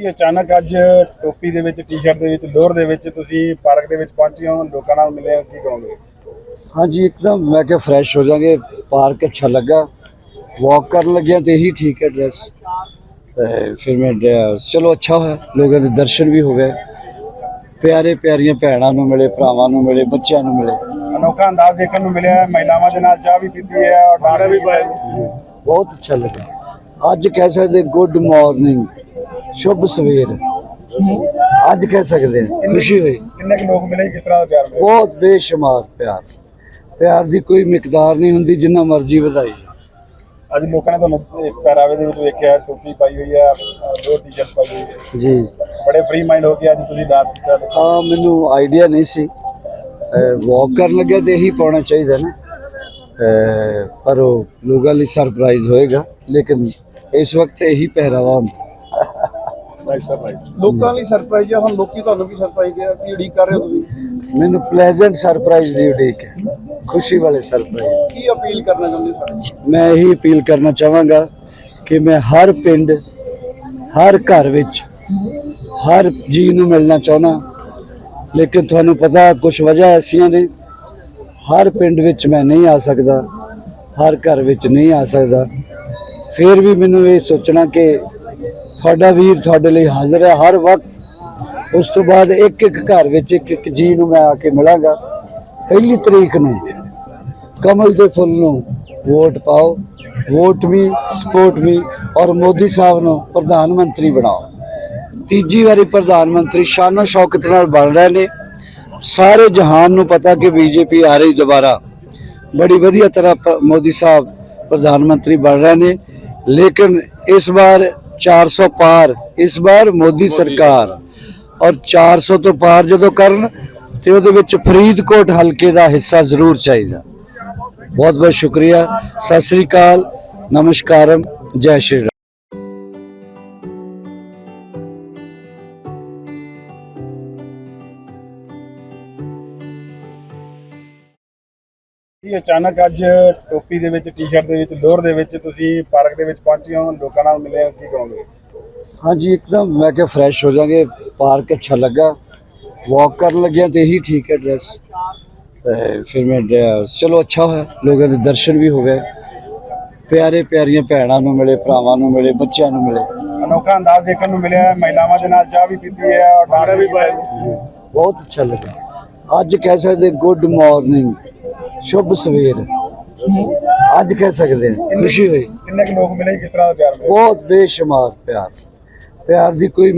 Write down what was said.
ਕੀ ਅਚਾਨਕ ਅੱਜ ਟੋਪੀ ਦੇ ਵਿੱਚ ਟੀ-ਸ਼ਰਟ ਦੇ ਵਿੱਚ ਲੋਅਰ ਦੇ ਵਿੱਚ ਤੁਸੀਂ ਪਾਰਕ ਦੇ ਵਿੱਚ ਪਹੁੰਚੇ ਹੋ ਲੋਕਾਂ ਨਾਲ ਮਿਲੇ ਹੋ ਕੀ ਕਹੋਗੇ? ਹਾਂਜੀ ਇੱਕਦਮ ਮੈਂ ਕਿਹਾ ਫਰੈਸ਼ ਹੋ ਜਾਗੇ ਪਾਰਕ ਅੱਛਾ ਲੱਗਾ। ਵਾਕ ਕਰਨ ਲੱਗਿਆ ਤੇ ਇਹੀ ਠੀਕ ਹੈ ਡਰੈਸ ਤੇ ਫਿਰ ਮੈਂ ਚਲੋ ਅੱਛਾ ਹੋਇਆ ਲੋਕਾਂ ਦੇ ਦਰਸ਼ਨ ਵੀ ਹੋ ਗਏ। ਪਿਆਰੇ ਪਿਆਰੀਆਂ ਭੈਣਾਂ ਨੂੰ ਮਿਲੇ ਭਰਾਵਾਂ ਨੂੰ ਮਿਲੇ ਬੱਚਿਆਂ ਨੂੰ ਮਿਲੇ। ਅਨੋਖਾ ਅੰਦਾਜ਼ ਦੇਖਣ ਨੂੰ ਮਿਲਿਆ ਮਹਿਲਾਵਾਂ ਦੇ ਨਾਲ ਚਾਹ ਵੀ ਪੀਤੀ ਹੈ ਔਰ ਡਾਂਡਾ ਵੀ ਪਾਇਆ। ਬਹੁਤ ਅੱਛਾ ਲੱਗਾ। ਅੱਜ ਕਹਿ ਸਕਦੇ ਗੁੱਡ ਮਾਰਨਿੰਗ। ਸ਼ੁਭ ਸਵੇਰ। ਅੱਜ ਕਹਿ ਸਕਦੇ ਹਾਂ, ਖੁਸ਼ੀ ਹੋਈ। ਕਿੰਨੇ ਕੁ ਲੋਕ ਮਿਲੇ ਕਿਸ ਤਰ੍ਹਾਂ ਦਾ ਪਿਆਰ ਮਿਲਿਆ? ਬਹੁਤ ਬੇਸ਼ੁਮਾਰ ਪਿਆਰ। ਪਿਆਰ ਦੀ ਕੋਈ ਮਿਕਦਾਰ ਨਹੀਂ ਹੁੰਦੀ ਜਿੰਨਾ ਮਰਜ਼ੀ ਵਧਾਈ ਅੱਜ ਲੋਕਾਂ ਨੇ ਤੁਹਾਨੂੰ ਇਸ ਪਹਿਰਾਵੇ ਦੇ ਵਿੱਚ ਵੇਖਿਆ ਟੋਪੀ ਪਾਈ ਹੋਈ ਹੈ ਦੋ ਟੀ-ਸ਼ਰਟ ਪਾਈ ਹੋਈ ਹੈ ਜੀ। ਬੜੇ ਫ੍ਰੀ ਮਾਈਂਡ ਹੋ ਕੇ ਅੱਜ ਤੁਸੀਂ ਡਾਂਸ ਕੀਤਾ। ਆ ਮੈਨੂੰ ਆਈਡੀਆ ਨਹੀਂ ਸੀ। ਵਾਕ ਕਰਨ ਲੱਗਿਆ ਤੇ ਇਹੀ ਪਾਉਣਾ ਚਾਹੀਦਾ ਨਾ। ਪਰ ਉਹ ਲੋਕਾਂ ਲਈ ਸਰਪ੍ਰਾਈਜ਼ ਹੋਏਗਾ ਲੇਕਿਨ ਇਸ ਵਕਤ ਇਹੀ ਪਹਿਰਾਵਾ ਹੁੰਦਾ। ਲੋਕਾਂ ਲਈ ਸਰਪ੍ਰਾਈਜ਼ ਆ ਹੁਣ ਲੋਕੀ ਤੁਹਾਨੂੰ ਕੀ ਸਰਪ੍ਰਾਈਜ਼ ਦੇ ਕੀ ਉਡੀਕ ਕਰ ਰਹੇ ਹੋ ਤੁਸੀਂ? ਮੈਨੂੰ ਪਲੇਜ਼ੈਂਟ ਸਰਪ੍ਰਾਈਜ਼ ਦੀ ਉਡੀਕ ਹੈ। ਖੁਸ਼ੀ ਵਾਲੇ ਸਰਪ੍ਰਾਈਜ਼ ਕੀ ਅਪੀਲ ਕਰਨਾ ਚਾਹੁੰਦੇ ਹੋ ਸਾਰੇ? ਮੈਂ ਇਹੀ ਅਪੀਲ ਕਰਨਾ ਚਾਹਾਂਗਾ ਕਿ ਮੈਂ ਹਰ ਪਿੰਡ ਹਰ ਘਰ ਵਿੱਚ ਹਰ ਜੀ ਨੂੰ ਮਿਲਣਾ ਚਾਹੁੰਦਾ। ਲੇਕਿਨ ਤੁਹਾਨੂੰ ਪਤਾ ਕੁਝ ਵਜ੍ਹਾ ਐਸੀਆਂ ਨੇ। ਹਰ ਪਿੰਡ ਵਿੱਚ ਮੈਂ ਨਹੀਂ ਆ ਸਕਦਾ ਹਰ ਘਰ ਵਿੱਚ ਨਹੀਂ ਆ ਸਕਦਾ। ਫਿਰ ਵੀ ਮੈਨੂੰ ਇਹ ਸੋਚਣਾ ਕਿ ਤੁਹਾਡਾ ਵੀਰ ਤੁਹਾਡੇ ਲਈ ਹਾਜ਼ਰ ਹੈ, ਹਰ ਵਕਤ। ਉਸ ਤੋਂ ਬਾਅਦ ਇੱਕ ਇੱਕ ਘਰ ਵਿੱਚ ਇੱਕ ਇੱਕ ਜੀ ਨੂੰ ਮੈਂ ਆ ਕੇ ਮਿਲਾਂਗਾ। ਪਹਿਲੀ ਤਰੀਕ ਨੂੰ ਕਮਲ ਦੇ ਫੁੱਲ ਨੂੰ ਵੋਟ ਪਾਓ, ਵੋਟ ਵੀ, ਸਪੋਰਟ ਵੀ, ਔਰ ਮੋਦੀ ਸਾਹਿਬ ਨੂੰ ਪ੍ਰਧਾਨ ਮੰਤਰੀ ਬਣਾਓ। ਤੀਜੀ ਵਾਰੀ ਪ੍ਰਧਾਨ ਮੰਤਰੀ ਸ਼ਾਨੋ ਸ਼ੌਕਤ ਨਾਲ ਬਣ ਰਹੇ ਨੇ। ਸਾਰੇ ਜਹਾਨ ਨੂੰ ਪਤਾ ਕਿ ਬੀਜੇਪੀ ਆ ਰਹੀ ਦੁਬਾਰਾ। ਬੜੀ ਵਧੀਆ ਤਰ੍ਹਾਂ ਪ- ਮੋਦੀ ਸਾਹਿਬ ਪ੍ਰਧਾਨ ਮੰਤਰੀ ਬਣ ਰਹੇ ਨੇ। ਲੇਕਿਨ ਇਸ ਵਾਰ 400 ਪਾਰ ਇਸ ਵਾਰ ਮੋਦੀ ਸਰਕਾਰ। ਔਰ 400 ਤੋਂ ਪਾਰ ਜਦੋਂ ਕਰਨ ਤੇ ਉਹਦੇ ਵਿੱਚ ਫਰੀਦਕੋਟ ਹਲਕੇ ਦਾ ਹਿੱਸਾ ਜ਼ਰੂਰ ਚਾਹੀਦਾ। ਬਹੁਤ ਬਹੁਤ ਸ਼ੁਕਰੀਆ। ਸਤਿ ਸ੍ਰੀ ਅਕਾਲ। ਨਮਸਕਾਰਮ। ਜੈ ਸ਼੍ਰੀ ਕੀ ਅਚਾਨਕ ਅੱਜ ਟੋਪੀ ਦੇ ਵਿੱਚ ਟੀ-ਸ਼ਰਟ ਦੇ ਵਿੱਚ ਲੋਅਰ ਦੇ ਵਿੱਚ ਤੁਸੀਂ ਪਾਰਕ ਦੇ ਵਿੱਚ ਪਹੁੰਚੇ ਹੋ ਲੋਕਾਂ ਨਾਲ ਮਿਲੇ ਹੋ ਕੀ ਕਹੋਗੇ? ਹਾਂਜੀ ਇੱਕਦਮ ਮੈਂ ਕਿਹਾ ਫਰੈਸ਼ ਹੋ ਜਾਗੇ ਪਾਰਕ ਅੱਛਾ ਲੱਗਾ ਵਾਕ ਕਰਨ ਲੱਗਿਆ ਤੇ ਇਹੀ ਠੀਕ ਹੈ ਡਰੈਸ ਤੇ ਫਿਰ ਮੈਂ ਚਲੋ ਅੱਛਾ ਹੋਇਆ ਲੋਕਾਂ ਦੇ ਦਰਸ਼ਨ ਵੀ ਹੋ ਗਏ। ਪਿਆਰੇ ਪਿਆਰੀਆਂ ਭੈਣਾਂ ਨੂੰ ਮਿਲੇ ਭਰਾਵਾਂ ਨੂੰ ਮਿਲੇ ਬੱਚਿਆਂ ਨੂੰ ਮਿਲੇ। ਅਨੋਖਾ ਅੰਦਾਜ਼ ਦੇਖਣ ਨੂੰ ਮਿਲਿਆ ਮਹਿਲਾਵਾਂ ਦੇ ਨਾਲ ਚਾਹ ਵੀ ਪੀਤੀ ਹੈ ਔਰ ਡਾਂਡਾ ਵੀ ਪਾਇਆ। ਜੀ ਬਹੁਤ ਅੱਛਾ ਲੱਗਾ। ਅੱਜ ਕਹਿ ਸਕਦੇ ਗੁੱਡ ਮਾਰਨਿੰਗ ਸ਼ੁਭ ਸਵੇਰ। ਅੱਜ ਕਹਿ ਸਕਦੇ ਹਾਂ, ਖੁਸ਼ੀ ਹੋਈ। ਕਿੰਨੇ ਕੁ ਲੋਕ ਮਿਲੇ ਕਿਸ ਤਰ੍ਹਾਂ ਦਾ ਪਿਆਰ ਮਿਲਿਆ? ਬਹੁਤ ਬੇਸ਼ੁਮਾਰ ਪਿਆਰ। ਪਿਆਰ ਦੀ ਕੋਈ